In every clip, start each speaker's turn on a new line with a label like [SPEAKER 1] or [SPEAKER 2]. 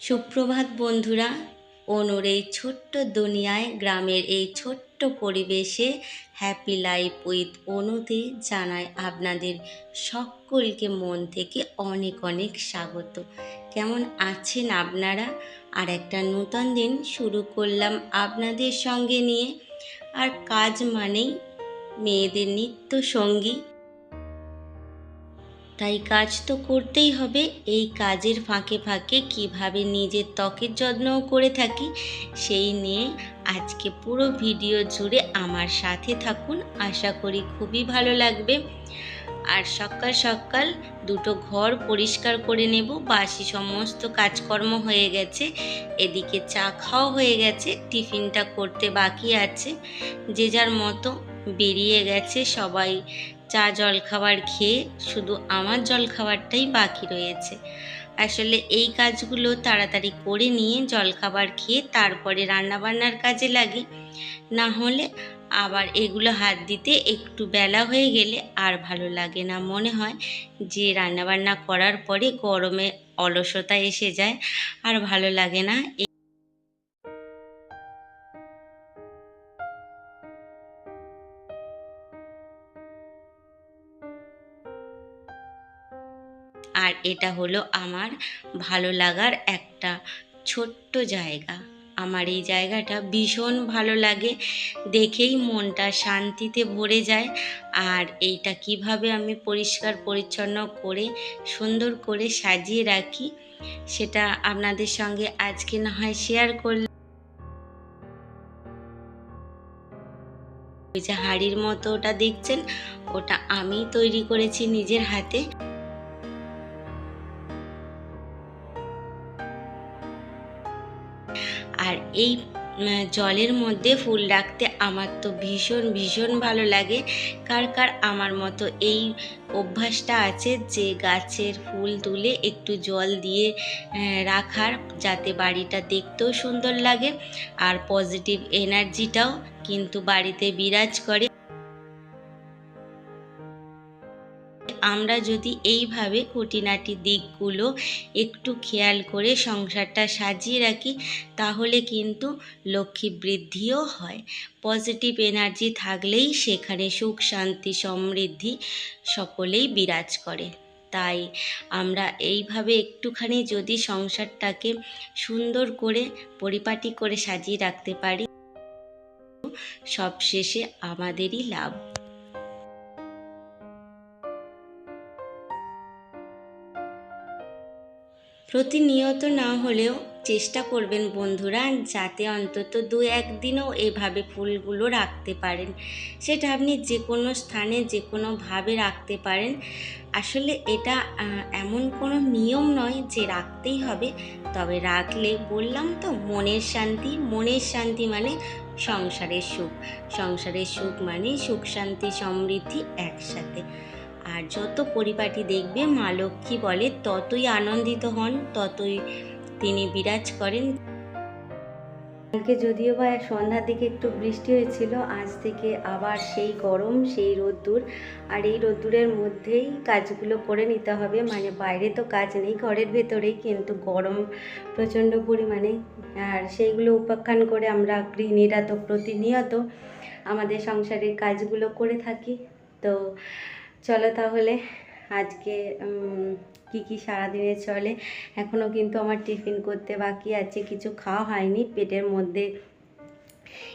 [SPEAKER 1] সুপ্রভাত বন্ধুরা অনুর এই ছোট্ট দুনিয়ায় গ্রামের এই ছোট্ট পরিবেশে হ্যাপি লাইফ উইথ অনুতে জানায় আপনাদের সকলকে মন থেকে অনেক অনেক স্বাগত। কেমন আছেন আপনারা? আর একটা নূতন দিন শুরু করলাম আপনাদের সঙ্গে নিয়ে। আর কাজ মানেই মেয়েদের নিত্য সঙ্গী। তাই কাজ তো করতেই হবে। এই কাজের ফাঁকে ফাঁকে কীভাবে নিজের ত্বকের যত্নও করে থাকি, সেই নিয়ে আজকে পুরো ভিডিও জুড়ে আমার সাথে থাকুন। আশা করি খুবই ভালো লাগবে। আর সকাল সকাল দুটো ঘর পরিষ্কার করে নেব। বাসি সমস্ত কাজকর্ম হয়ে গেছে। এদিকে চা খাওয়া হয়ে গেছে। টিফিনটা করতে বাকি আছে। যে যার মতো বেরিয়ে গেছে সবাই চা জল খাবার খেয়ে শুধু আমার জল খাবারটাই বাকি রয়েছে। আসলে এই কাজগুলো তাড়াতাড়ি করে নিয়ে জল খাবার খেয়ে তারপরে রান্নাবান্নার কাজে লাগে। না হলে আবার এগুলো হাত দিতে একটু বেলা হয়ে গেলে আর ভালো লাগে না মনে হয় যে রান্নাবান্না করার পরে গরমে অলসতা এসে যায় আর ভালো লাগে না। আর এটা হলো আমার ভালো লাগার একটা ছোট্ট জায়গা। আমার এই জায়গাটা ভীষণ ভালো লাগে। দেখেই মনটা শান্তিতে ভরে যায়। আর এইটা কীভাবে আমি পরিষ্কার পরিচ্ছন্ন করে, সুন্দর করে সাজিয়ে রাখি, সেটা আপনাদের সঙ্গে আজকে না হয় শেয়ার করলাম। ওই যে হাড়ির মতো ওটা দেখছেন, ওটা আমি তৈরি করেছি নিজের হাতে। এই জলের মধ্যে ফুল রাখতে আমার তো ভীষণ ভীষণ ভালো লাগে। কার কার আমার মতো এই অভ্যাসটা আছে যে গাছের ফুল তুলে একটু জল দিয়ে রাখার যাতে বাড়িটা দেখতেও সুন্দর লাগে আর পজিটিভ এনার্জিটাও কিন্তু বাড়িতে বিরাজ করে। আমরা যদি এইভাবে খুঁটিনাটি দিকগুলো একটু খেয়াল করে সংসারটা সাজিয়ে রাখি, তাহলে কিন্তু লক্ষ্মী বৃদ্ধিও হয়। পজিটিভ এনার্জি থাকলেই সেখানে সুখ, শান্তি, সমৃদ্ধি সকলেই বিরাজ করে। তাই আমরা এইভাবে একটুখানি যদি সংসারটাকে সুন্দর করে, পরিপাটি করে সাজিয়ে রাখতে পারি, সবশেষে আমাদেরই লাভ। প্রতিনিয়ত না হলেও চেষ্টা করবেন বন্ধুরা যাতে অন্তত দু একদিনও এভাবে ফুলগুলো রাখতে পারেন। সেটা আপনি যে কোনো স্থানে যে কোনোভাবে রাখতে পারেন। আসলে এটা এমন কোনো নিয়ম নয় যে রাখতেই হবে। তবে রাখলে বললাম তো, মনের শান্তি মনের শান্তি মানে সংসারের সুখ। সংসারের সুখ মানে সুখ, শান্তি, সমৃদ্ধি একসাথে। আর যত পরিপাটি দেখবে, মা লক্ষ্মী বলে, ততই আনন্দিত হন, ততই তিনি বিরাজ করেন। কালকে যদিও বা সন্ধ্যার দিকে একটু বৃষ্টি হয়েছিল, আজ থেকে আবার সেই গরম, সেই রোদ্দুর, আর এই রোদ্দুরের মধ্যেই কাজগুলো করে নিতে হবে। মানে বাইরে তো কাজ নেই ঘরের ভেতরেই, কিন্তু গরম প্রচণ্ড পরিমাণে। আর সেইগুলো উপাখ্যান করে আমরা গৃহিণীরা তো প্রতিনিয়ত আমাদের সংসারের কাজগুলো করে থাকি। তো চলো তাহলে, আজকে কি কি সারাদিনে চলে? এখনও কিন্তু আমার টিফিন করতে বাকি আছে, কিছু খাওয়া হয়নি, পেটের মধ্যে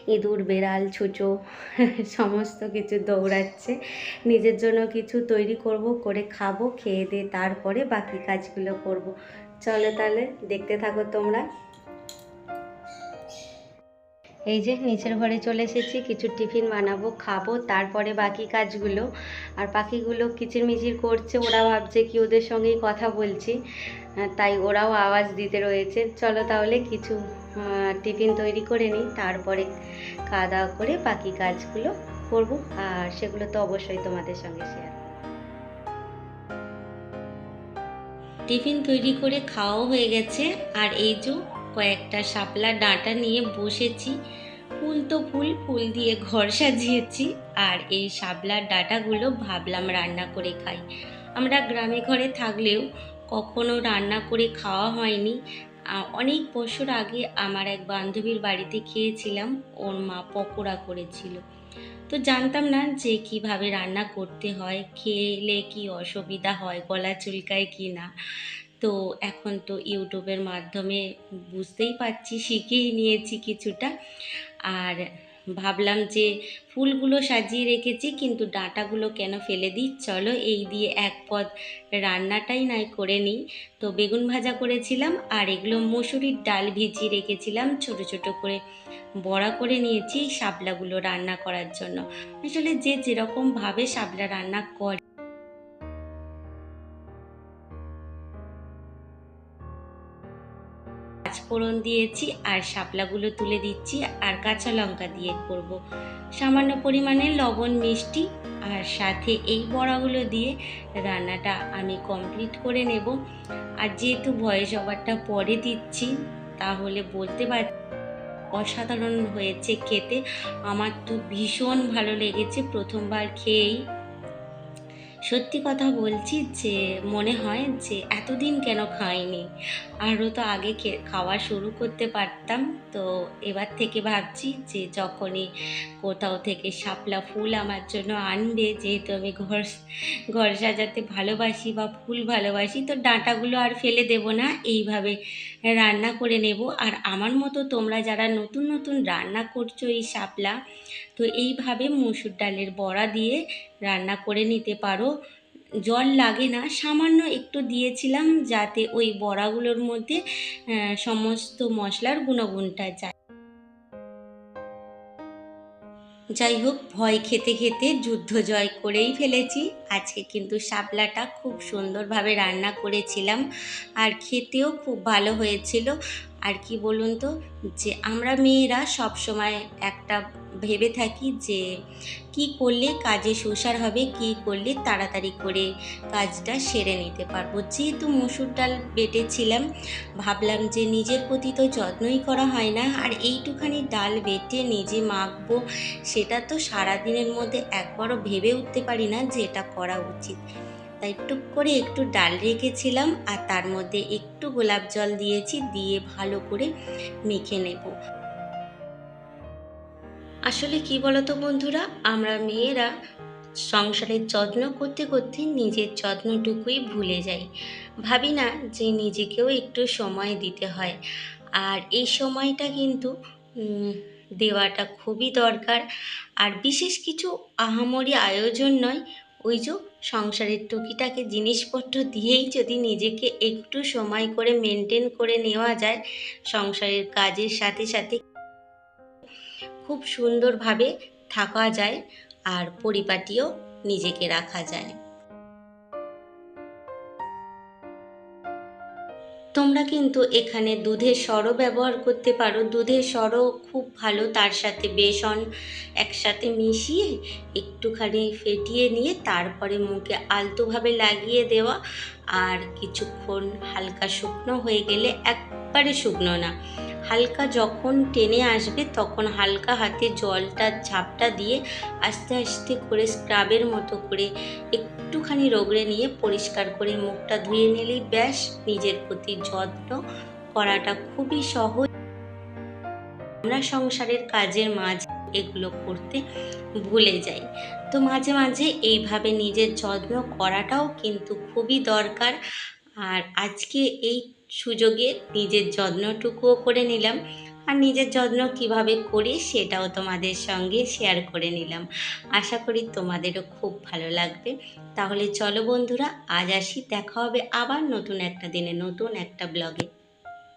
[SPEAKER 1] ইঁদুর, বেড়াল, ছুঁচো, সমস্ত কিছু দৌড়াচ্ছে। নিজের জন্য কিছু তৈরি করব, করে খাব, খেয়ে দিয়ে তারপরে বাকি কাজগুলো করব। চলো তাহলে, দেখতে থাকো তোমরা। এই যে নিচের ঘরে চলে এসেছি, কিছু টিফিন বানাবো, খাব, তারপরে বাকি কাজগুলো। আর পাখিগুলো কিচিরমিচির করছে ওরা ভাবছে কি ওদের সঙ্গেই কথা বলছি তাই ওরাও আওয়াজ দিতে রয়েছে। চলো তাহলে কিছু টিফিন তৈরি করে নিই, তারপরে খাওয়া দাওয়া করে বাকি কাজগুলো করব। আর সেগুলো তো অবশ্যই তোমাদের সঙ্গে শেয়ার টিফিন তৈরি করে খাওয়াও হয়ে গেছে। আর এই যে কয়েকটা শাপলা ডাঁটা নিয়ে বসেছি। ফুল তো ফুল ফুল দিয়ে ঘর সাজিয়েছি আর এই শাপলার ডাঁটাগুলো ভাবলাম রান্না করে খাই। আমরা গ্রামে ঘরে থাকলেও কখনো রান্না করে খাওয়া হয়নি। অনেক বছর আগে আমার এক বান্ধবীর বাড়িতে খেয়েছিলাম, ওর মা পকোড়া করেছিল। তো জানতাম না যে কীভাবে রান্না করতে হয়, খেলে কি অসুবিধা হয়, গলা চুলকায় কি না। তো এখন তো ইউটিউবের মাধ্যমে বুঝতেই পারছি শিখেই নিয়েছি কিছুটা। আর ভাবলাম যে ফুলগুলো সাজিয়ে রেখেছি, কিন্তু ডাঁটাগুলো কেন ফেলে দিই? চলো এই দিয়ে এক পদ রান্নাটাই নাই করে নিই। তো বেগুন ভাজা করেছিলাম, আর এগুলো মসুরির ডাল ভিজিয়ে রেখেছিলাম। ছোট ছোট করে বড়া করে নিয়েছি শাপলাগুলো রান্না করার জন্য। আসলে যে যেরকমভাবে শাপলা রান্না করে পাঁচফোড়ন দিয়েছি আর শাপলাগুলো তুলে দিচ্ছি আর কাঁচা লঙ্কা দিয়ে করব। সামান্য পরিমাণে লবণ, মিষ্টি আর সাথে এই বড়াগুলো দিয়ে রান্নাটা আমি কমপ্লিট করে নেব। আর যেহেতু ভয়েস ওভারটা পরে দিচ্ছি, তাহলে বলতে পার অসাধারণ হয়েছে খেতে। আমার তো ভীষণ ভালো লেগেছে প্রথমবার খেয়েই। সত্যি কথা বলছি যে, মনে হয় যে এতদিন কেন খাইনি। আরও তো আগে খাওয়া শুরু করতে পারতাম। তো এবার থেকে ভাবছি যে, যখনই কোথাও থেকে শাপলা ফুল আমার জন্য আনবে, যেহেতু আমি ঘর ঘর সাজাতে ভালোবাসি বা ফুল ভালোবাসি, তো ডাঁটাগুলো আর ফেলে দেব না। এইভাবে রান্না করে নেব। আর আমার মতো তোমরা যারা নতুন নতুন রান্না করছ এই শাপলা, তো এইভাবে মুসুর ডালের বড়া দিয়ে রান্না করে নিতে পারো। জল লাগে না, সামান্য একটু দিয়েছিলাম যাতে ওই বড়াগুলোর মধ্যে সমস্ত মশলার গুণগুণটা যায়। যাই হোক, ভয় খেতে খেতে যুদ্ধ জয় করেই ফেলেছি। আজকে কিন্তু শাপলাটা খুব সুন্দরভাবে রান্না করেছিলাম। আর খেতেও খুব ভালো হয়েছিল। আর কি বলুন তো, যে আমরা মেয়েরা সব সময় একটা ভেবে থাকি যে কি করলে কাজে সুসার হবে, কি করলে তাড়াতাড়ি করে কাজটা সেরে নিতে পারব। যেহেতু মুসুর ডাল বেটেছিলাম, ভাবলাম যে নিজের প্রতি তো যত্নই করা হয় না, আর এইটুখানি ডাল বেটে নিজে মাখবো, সেটা তো সারাদিনের মধ্যে একবারও ভেবে উঠতে পারি না যে এটা করা উচিত। তাই টুক করে একটু ডাল রেখেছিলাম আর তার মধ্যে একটু গোলাপ জল দিয়েছি, দিয়ে ভালো করে মেখে নেব। আসলে কি বলতো বন্ধুরা, আমরা মেয়েরা সংসারের যত্ন করতে করতে নিজের যত্নটুকুই ভুলে যাই। ভাবি না যে নিজেকেও একটু সময় দিতে হয়। আর এই সময়টা কিন্তু দেওয়াটা খুবই দরকার। আর বিশেষ কিছু আহামরি আয়োজন নয় ওই যে সংসারের টুকিটাকে জিনিসপত্র দিয়েই যদি নিজেকে একটু সময় করে মেনটেন করে নেওয়া যায়, সংসারের কাজের সাথে সাথে খুব সুন্দরভাবে থাকা যায় আর পরিপাটিও নিজেকে রাখা যায়। তোমরা কিন্তু এখানে দুধের সরও ব্যবহার করতে পারো। দুধের সরও খুব ভালো, তার সাথে বেসন একসাথে মিশিয়ে একটুখানি ফেটিয়ে নিয়ে তারপরে মুখে আলতোভাবে লাগিয়ে দেওয়া। আর কিছুক্ষণ হালকা শুকনো হয়ে গেলে একবারে শুকনো না। হালকা যখন টেনে আসবে তখন হালকা হাতে জলটা, ঝাপটা দিয়ে আস্তে আস্তে করে স্ক্রাবের মতো করে একটুখানি রগড়ে নিয়ে পরিষ্কার করে মুখটা ধুয়ে নিলেই ব্যাস, নিজের প্রতি যত্ন করাটা খুবই সহজ। আমরা সংসারের কাজের মাঝে এগুলো করতে ভুলে যাই। তো মাঝে মাঝে এইভাবে নিজের যত্ন করাটাও কিন্তু খুবই দরকার। আর আজকে এই সুযোগে নিজের যত্নটুকুও করে নিলাম। আর নিজের যত্ন কীভাবে করি সেটাও তোমাদের সঙ্গে শেয়ার করে নিলাম। আশা করি তোমাদেরও খুব ভালো লাগবে। তাহলে চলো বন্ধুরা, আজ আসি, দেখা হবে আবার নতুন একটা দিনে, নতুন একটা ব্লগে